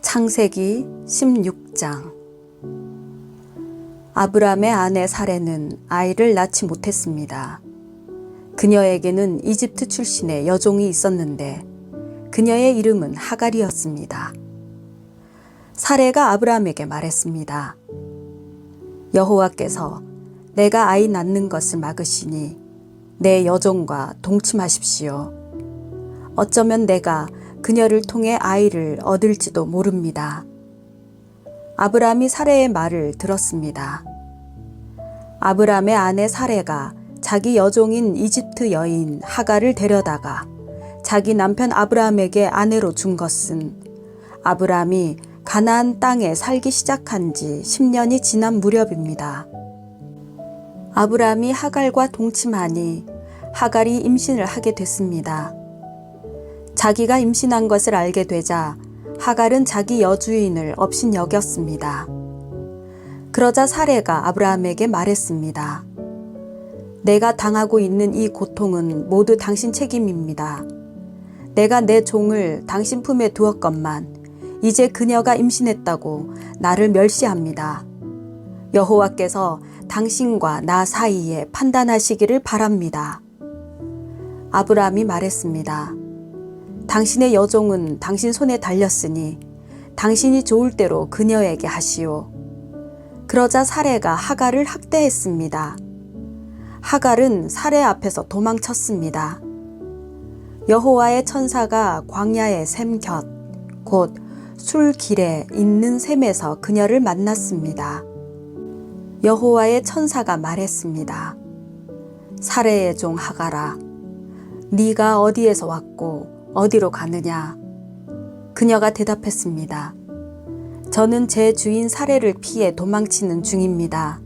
창세기 16장 아브람의 아내 사레는 아이를 낳지 못했습니다. 그녀에게는 이집트 출신의 여종이 있었는데 그녀의 이름은 하갈이었습니다. 사레가 아브람에게 말했습니다. 여호와께서 내가 아이 낳는 것을 막으시니 내 여종과 동침하십시오. 어쩌면 내가 그녀를 통해 아이를 얻을지도 모릅니다. 아브람이 사레의 말을 들었습니다. 아브람의 아내 사레가 자기 여종인 이집트 여인 하갈을 데려다가 자기 남편 아브람에게 아내로 준 것은 아브람이 가나안 땅에 살기 시작한 지 10년이 지난 무렵입니다. 아브람이 하갈과 동침하니 하갈이 임신을 하게 됐습니다. 자기가 임신한 것을 알게 되자 하갈은 자기 여주인을 업신 여겼습니다. 그러자 사레가 아브라함에게 말했습니다. 내가 당하고 있는 이 고통은 모두 당신 책임입니다. 내가 내 종을 당신 품에 두었건만 이제 그녀가 임신했다고 나를 멸시합니다. 여호와께서 당신과 나 사이에 판단하시기를 바랍니다. 아브라함이 말했습니다. 당신의 여종은 당신 손에 달렸으니 당신이 좋을 대로 그녀에게 하시오. 그러자 사레가 하갈을 학대했습니다. 하갈은 사레 앞에서 도망쳤습니다. 여호와의 천사가 광야의 샘 곁, 곧 술길에 있는 샘에서 그녀를 만났습니다. 여호와의 천사가 말했습니다. 사레의 종 하갈아, 네가 어디에서 왔고 어디로 가느냐? 그녀가 대답했습니다. 저는 제 주인 사례를 피해 도망치는 중입니다.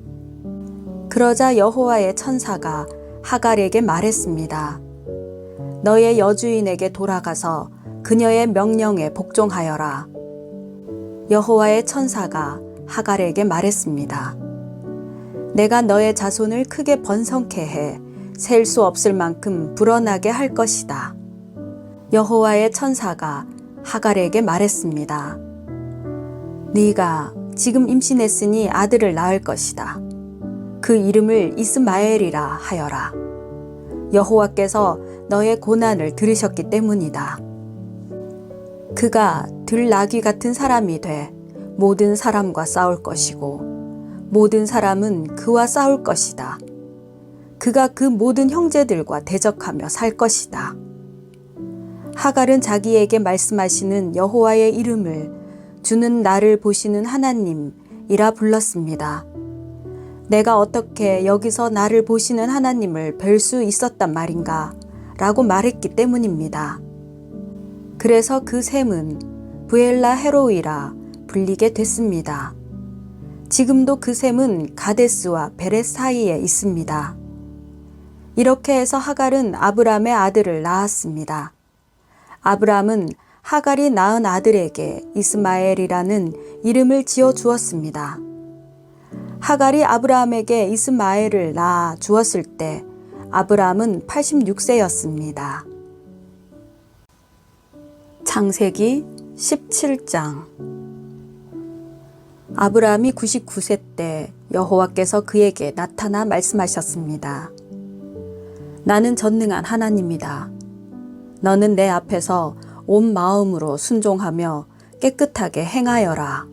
그러자 여호와의 천사가 하갈에게 말했습니다. 너의 여주인에게 돌아가서 그녀의 명령에 복종하여라. 여호와의 천사가 하갈에게 말했습니다. 내가 너의 자손을 크게 번성케 해 셀 수 없을 만큼 불어나게 할 것이다. 여호와의 천사가 하갈에게 말했습니다. 네가 지금 임신했으니 아들을 낳을 것이다. 그 이름을 이스마엘이라 하여라. 여호와께서 너의 고난을 들으셨기 때문이다. 그가 들나귀 같은 사람이 돼 모든 사람과 싸울 것이고 모든 사람은 그와 싸울 것이다. 그가 그 모든 형제들과 대적하며 살 것이다. 하갈은 자기에게 말씀하시는 여호와의 이름을 주는 나를 보시는 하나님이라 불렀습니다. 내가 어떻게 여기서 나를 보시는 하나님을 뵐 수 있었단 말인가? 라고 말했기 때문입니다. 그래서 그 샘은 부엘라 헤로이라 불리게 됐습니다. 지금도 그 샘은 가데스와 베렛 사이에 있습니다. 이렇게 해서 하갈은 아브람의 아들을 낳았습니다. 아브람은 하갈이 낳은 아들에게 이스마엘이라는 이름을 지어 주었습니다. 하갈이 아브라함에게 이스마엘을 낳아 주었을 때 아브라함은 86세였습니다. 창세기 17장 아브라함이 99세 때 여호와께서 그에게 나타나 말씀하셨습니다. 나는 전능한 하나님이다. 너는 내 앞에서 온 마음으로 순종하며 깨끗하게 행하여라.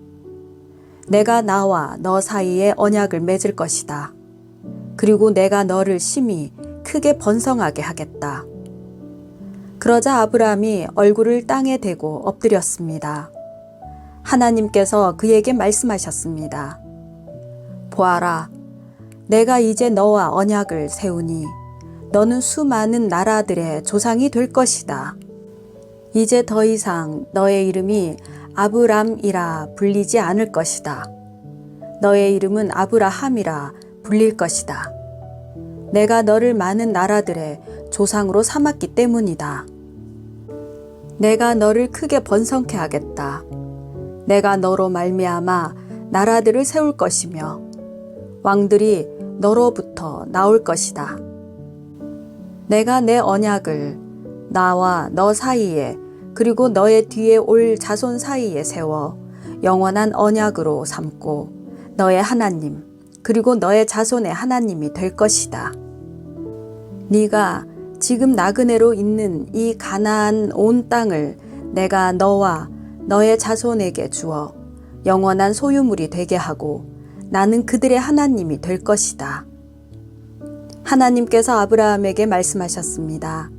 내가 나와 너 사이에 언약을 맺을 것이다. 그리고 내가 너를 심히 크게 번성하게 하겠다. 그러자 아브라함이 얼굴을 땅에 대고 엎드렸습니다. 하나님께서 그에게 말씀하셨습니다. 보아라, 내가 이제 너와 언약을 세우니 너는 수많은 나라들의 조상이 될 것이다. 이제 더 이상 너의 이름이 아브람이라 불리지 않을 것이다. 너의 이름은 아브라함이라 불릴 것이다. 내가 너를 많은 나라들의 조상으로 삼았기 때문이다. 내가 너를 크게 번성케 하겠다. 내가 너로 말미암아 나라들을 세울 것이며 왕들이 너로부터 나올 것이다. 내가 내 언약을 나와 너 사이에 그리고 너의 뒤에 올 자손 사이에 세워 영원한 언약으로 삼고 너의 하나님 그리고 너의 자손의 하나님이 될 것이다. 네가 지금 나그네로 있는 이 가나안 온 땅을 내가 너와 너의 자손에게 주어 영원한 소유물이 되게 하고 나는 그들의 하나님이 될 것이다. 하나님께서 아브라함에게 말씀하셨습니다.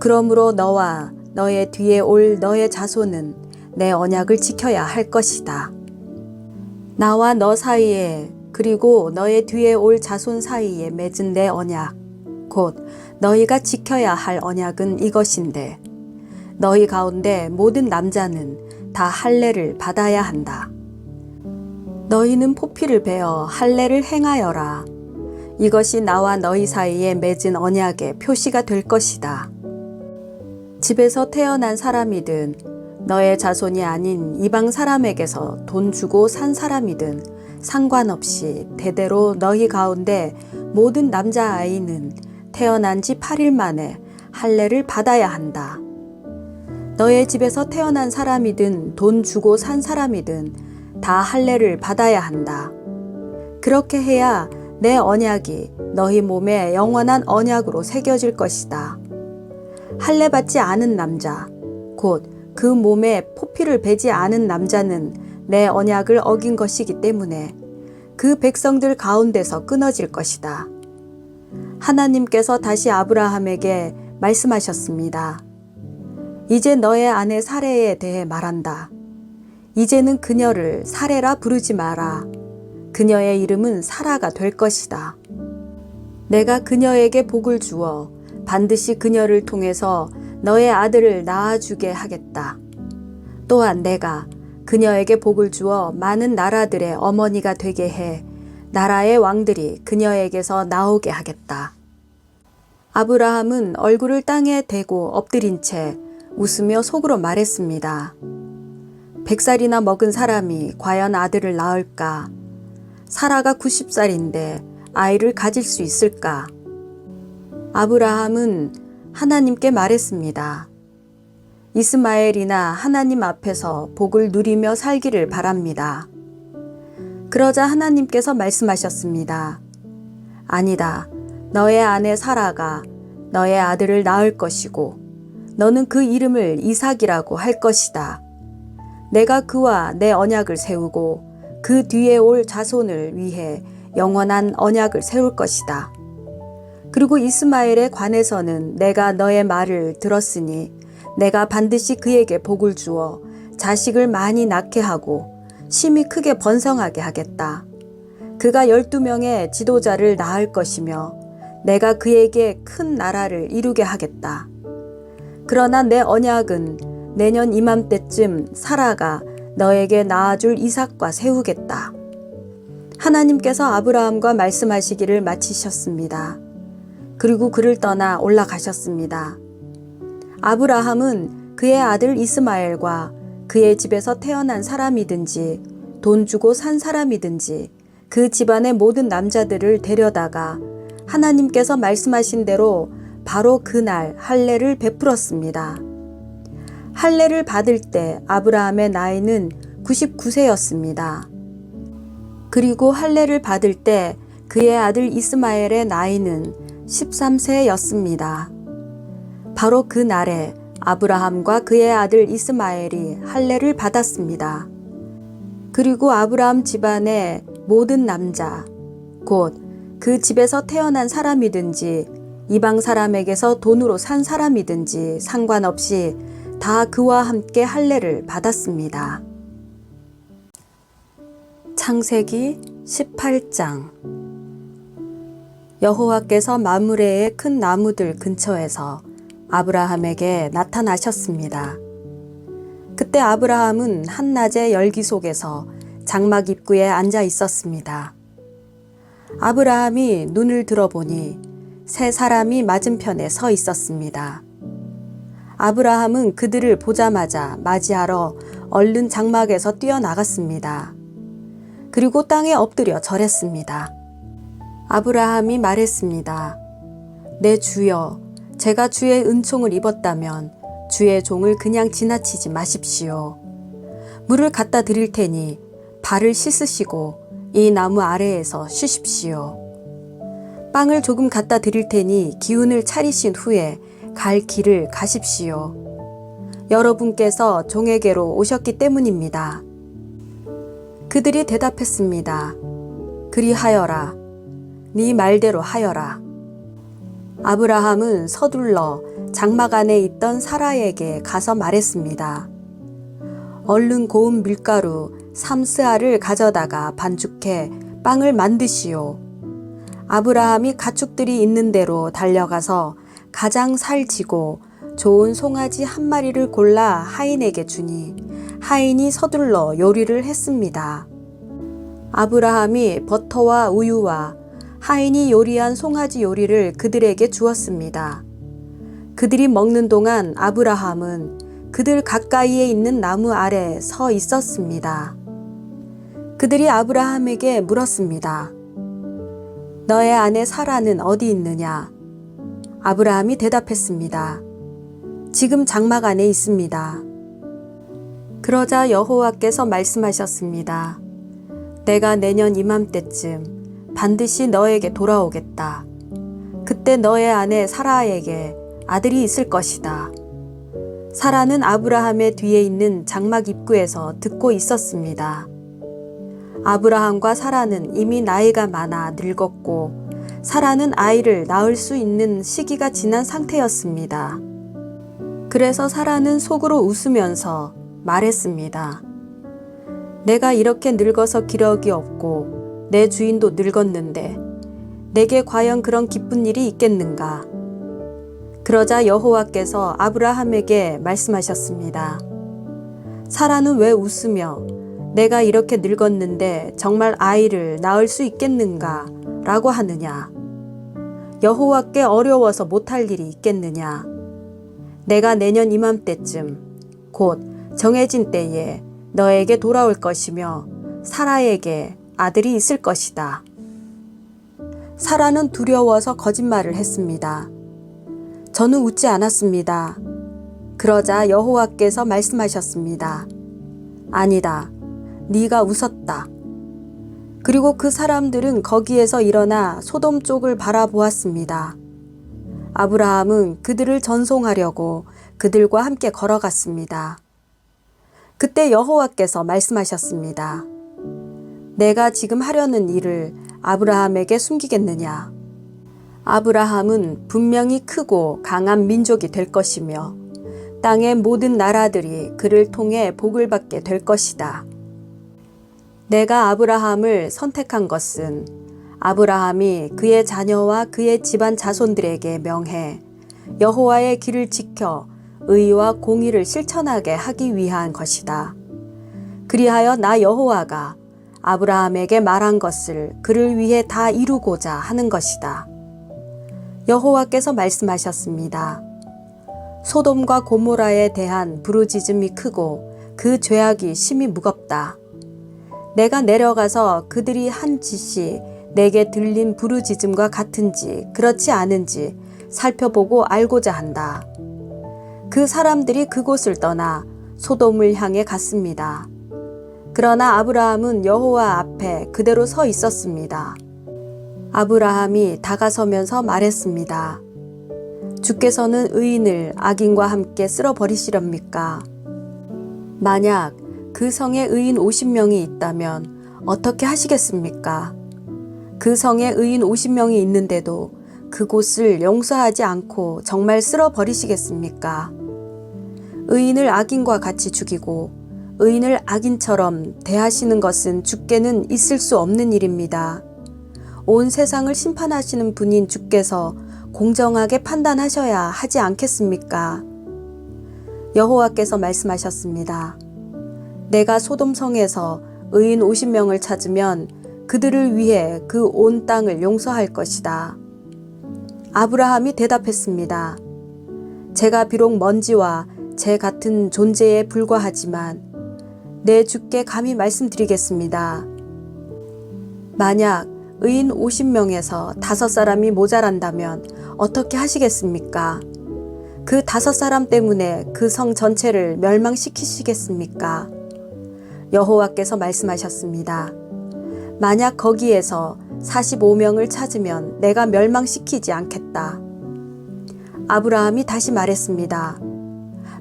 그러므로 너와 너의 뒤에 올 너의 자손은 내 언약을 지켜야 할 것이다. 나와 너 사이에 그리고 너의 뒤에 올 자손 사이에 맺은 내 언약, 곧 너희가 지켜야 할 언약은 이것인데, 너희 가운데 모든 남자는 다 할례를 받아야 한다. 너희는 포피를 베어 할례를 행하여라. 이것이 나와 너희 사이에 맺은 언약의 표시가 될 것이다. 집에서 태어난 사람이든 너의 자손이 아닌 이방 사람에게서 돈 주고 산 사람이든 상관없이 대대로 너희 가운데 모든 남자 아이는 태어난 지 8일 만에 할례를 받아야 한다. 너의 집에서 태어난 사람이든 돈 주고 산 사람이든 다 할례를 받아야 한다. 그렇게 해야 내 언약이 너희 몸에 영원한 언약으로 새겨질 것이다. 할례 받지 않은 남자, 곧 그 몸에 포피를 베지 않은 남자는 내 언약을 어긴 것이기 때문에 그 백성들 가운데서 끊어질 것이다. 하나님께서 다시 아브라함에게 말씀하셨습니다. 이제 너의 아내 사례에 대해 말한다. 이제는 그녀를 사례라 부르지 마라. 그녀의 이름은 사라가 될 것이다. 내가 그녀에게 복을 주어 반드시 그녀를 통해서 너의 아들을 낳아주게 하겠다. 또한 내가 그녀에게 복을 주어 많은 나라들의 어머니가 되게 해 나라의 왕들이 그녀에게서 나오게 하겠다. 아브라함은 얼굴을 땅에 대고 엎드린 채 웃으며 속으로 말했습니다. 백살이나 먹은 사람이 과연 아들을 낳을까? 사라가 90살인데 아이를 가질 수 있을까? 아브라함은 하나님께 말했습니다. 이스마엘이나 하나님 앞에서 복을 누리며 살기를 바랍니다. 그러자 하나님께서 말씀하셨습니다. 아니다. 너의 아내 사라가 너의 아들을 낳을 것이고 너는 그 이름을 이삭이라고 할 것이다. 내가 그와 내 언약을 세우고 그 뒤에 올 자손을 위해 영원한 언약을 세울 것이다. 그리고 이스마엘에 관해서는 내가 너의 말을 들었으니 내가 반드시 그에게 복을 주어 자식을 많이 낳게 하고 심히 크게 번성하게 하겠다. 그가 열두 명의 지도자를 낳을 것이며 내가 그에게 큰 나라를 이루게 하겠다. 그러나 내 언약은 내년 이맘때쯤 사라가 너에게 낳아줄 이삭과 세우겠다. 하나님께서 아브라함과 말씀하시기를 마치셨습니다. 그리고 그를 떠나 올라가셨습니다. 아브라함은 그의 아들 이스마엘과 그의 집에서 태어난 사람이든지 돈 주고 산 사람이든지 그 집안의 모든 남자들을 데려다가 하나님께서 말씀하신 대로 바로 그날 할례를 베풀었습니다. 할례를 받을 때 아브라함의 나이는 99세였습니다. 그리고 할례를 받을 때 그의 아들 이스마엘의 나이는 13세였습니다. 바로 그 날에 아브라함과 그의 아들 이스마엘이 할례를 받았습니다. 그리고 아브라함 집안의 모든 남자, 곧 그 집에서 태어난 사람이든지 이방 사람에게서 돈으로 산 사람이든지 상관없이 다 그와 함께 할례를 받았습니다. 창세기 18장 여호와께서 마므레의 큰 나무들 근처에서 아브라함에게 나타나셨습니다. 그때 아브라함은 한낮의 열기 속에서 장막 입구에 앉아 있었습니다. 아브라함이 눈을 들어보니 세 사람이 맞은편에 서 있었습니다. 아브라함은 그들을 보자마자 맞이하러 얼른 장막에서 뛰어나갔습니다. 그리고 땅에 엎드려 절했습니다. 아브라함이 말했습니다. 내 주여, 제가 주의 은총을 입었다면 주의 종을 그냥 지나치지 마십시오. 물을 갖다 드릴 테니 발을 씻으시고 이 나무 아래에서 쉬십시오. 빵을 조금 갖다 드릴 테니 기운을 차리신 후에 갈 길을 가십시오. 여러분께서 종에게로 오셨기 때문입니다. 그들이 대답했습니다. 그리하여라. 네 말대로 하여라. 아브라함은 서둘러 장막 안에 있던 사라에게 가서 말했습니다. 얼른 고운 밀가루 삼스알을 가져다가 반죽해 빵을 만드시오. 아브라함이 가축들이 있는 대로 달려가서 가장 살지고 좋은 송아지 한 마리를 골라 하인에게 주니 하인이 서둘러 요리를 했습니다. 아브라함이 버터와 우유와 하인이 요리한 송아지 요리를 그들에게 주었습니다. 그들이 먹는 동안 아브라함은 그들 가까이에 있는 나무 아래 서 있었습니다. 그들이 아브라함에게 물었습니다. 너의 아내 사라는 어디 있느냐? 아브라함이 대답했습니다. 지금 장막 안에 있습니다. 그러자 여호와께서 말씀하셨습니다. 내가 내년 이맘때쯤 반드시 너에게 돌아오겠다. 그때 너의 아내 사라에게 아들이 있을 것이다. 사라는 아브라함의 뒤에 있는 장막 입구에서 듣고 있었습니다. 아브라함과 사라는 이미 나이가 많아 늙었고 사라는 아이를 낳을 수 있는 시기가 지난 상태였습니다. 그래서 사라는 속으로 웃으면서 말했습니다. 내가 이렇게 늙어서 기력이 없고 내 주인도 늙었는데 내게 과연 그런 기쁜 일이 있겠는가? 그러자 여호와께서 아브라함에게 말씀하셨습니다. 사라는 왜 웃으며 내가 이렇게 늙었는데 정말 아이를 낳을 수 있겠는가? 라고 하느냐? 여호와께 어려워서 못할 일이 있겠느냐? 내가 내년 이맘때쯤 곧 정해진 때에 너에게 돌아올 것이며 사라에게 아들이 있을 것이다. 사라는 두려워서 거짓말을 했습니다. 저는 웃지 않았습니다. 그러자 여호와께서 말씀하셨습니다. 아니다. 네가 웃었다. 그리고 그 사람들은 거기에서 일어나 소돔 쪽을 바라보았습니다. 아브라함은 그들을 전송하려고 그들과 함께 걸어갔습니다. 그때 여호와께서 말씀하셨습니다. 내가 지금 하려는 일을 아브라함에게 숨기겠느냐? 아브라함은 분명히 크고 강한 민족이 될 것이며 땅의 모든 나라들이 그를 통해 복을 받게 될 것이다. 내가 아브라함을 선택한 것은 아브라함이 그의 자녀와 그의 집안 자손들에게 명해 여호와의 길을 지켜 의와 공의를 실천하게 하기 위한 것이다. 그리하여 나 여호와가 아브라함에게 말한 것을 그를 위해 다 이루고자 하는 것이다. 여호와께서 말씀하셨습니다. 소돔과 고모라에 대한 부르짖음이 크고 그 죄악이 심히 무겁다. 내가 내려가서 그들이 한 짓이 내게 들린 부르짖음과 같은지 그렇지 않은지 살펴보고 알고자 한다. 그 사람들이 그곳을 떠나 소돔을 향해 갔습니다. 그러나 아브라함은 여호와 앞에 그대로 서 있었습니다. 아브라함이 다가서면서 말했습니다. 주께서는 의인을 악인과 함께 쓸어 버리시렵니까? 만약 그 성에 의인 50명이 있다면 어떻게 하시겠습니까? 그 성에 의인 50명이 있는데도 그곳을 용서하지 않고 정말 쓸어 버리시겠습니까? 의인을 악인과 같이 죽이고 의인을 악인처럼 대하시는 것은 주께는 있을 수 없는 일입니다. 온 세상을 심판하시는 분인 주께서 공정하게 판단하셔야 하지 않겠습니까? 여호와께서 말씀하셨습니다. 내가 소돔성에서 의인 50명을 찾으면 그들을 위해 그 온 땅을 용서할 것이다. 아브라함이 대답했습니다. 제가 비록 먼지와 제 같은 존재에 불과하지만 내 주께 감히 말씀드리겠습니다. 만약 의인 50명에서 다섯 사람이 모자란다면 어떻게 하시겠습니까? 그 다섯 사람 때문에 그 성 전체를 멸망시키시겠습니까? 여호와께서 말씀하셨습니다. 만약 거기에서 45명을 찾으면 내가 멸망시키지 않겠다. 아브라함이 다시 말했습니다.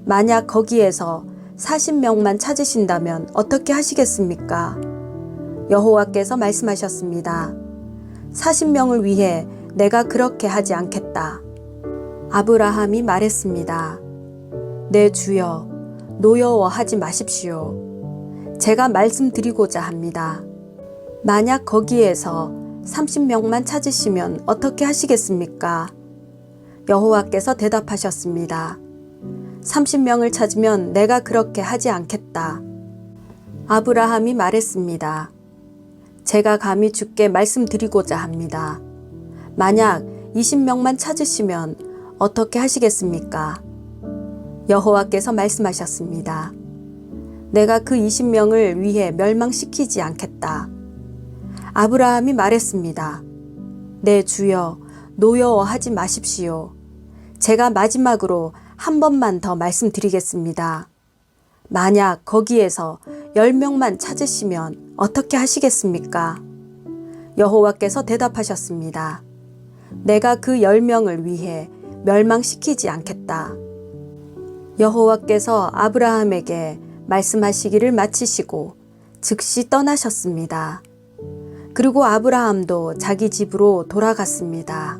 만약 거기에서 40명만 찾으신다면 어떻게 하시겠습니까? 여호와께서 말씀하셨습니다. 40명을 위해 내가 그렇게 하지 않겠다. 아브라함이 말했습니다. 내 주여, 노여워하지 마십시오. 제가 말씀드리고자 합니다. 만약 거기에서 30명만 찾으시면 어떻게 하시겠습니까? 여호와께서 대답하셨습니다. 30명을 찾으면 내가 그렇게 하지 않겠다. 아브라함이 말했습니다. 제가 감히 주께 말씀드리고자 합니다. 만약 20명만 찾으시면 어떻게 하시겠습니까? 여호와께서 말씀하셨습니다. 내가 그 20명을 위해 멸망시키지 않겠다. 아브라함이 말했습니다. 내 주여, 노여워하지 마십시오. 제가 마지막으로 한 번만 더 말씀드리겠습니다. 만약 거기에서 10명만 찾으시면 어떻게 하시겠습니까? 여호와께서 대답하셨습니다. 내가 그 10명을 위해 멸망시키지 않겠다. 여호와께서 아브라함에게 말씀하시기를 마치시고 즉시 떠나셨습니다. 그리고 아브라함도 자기 집으로 돌아갔습니다.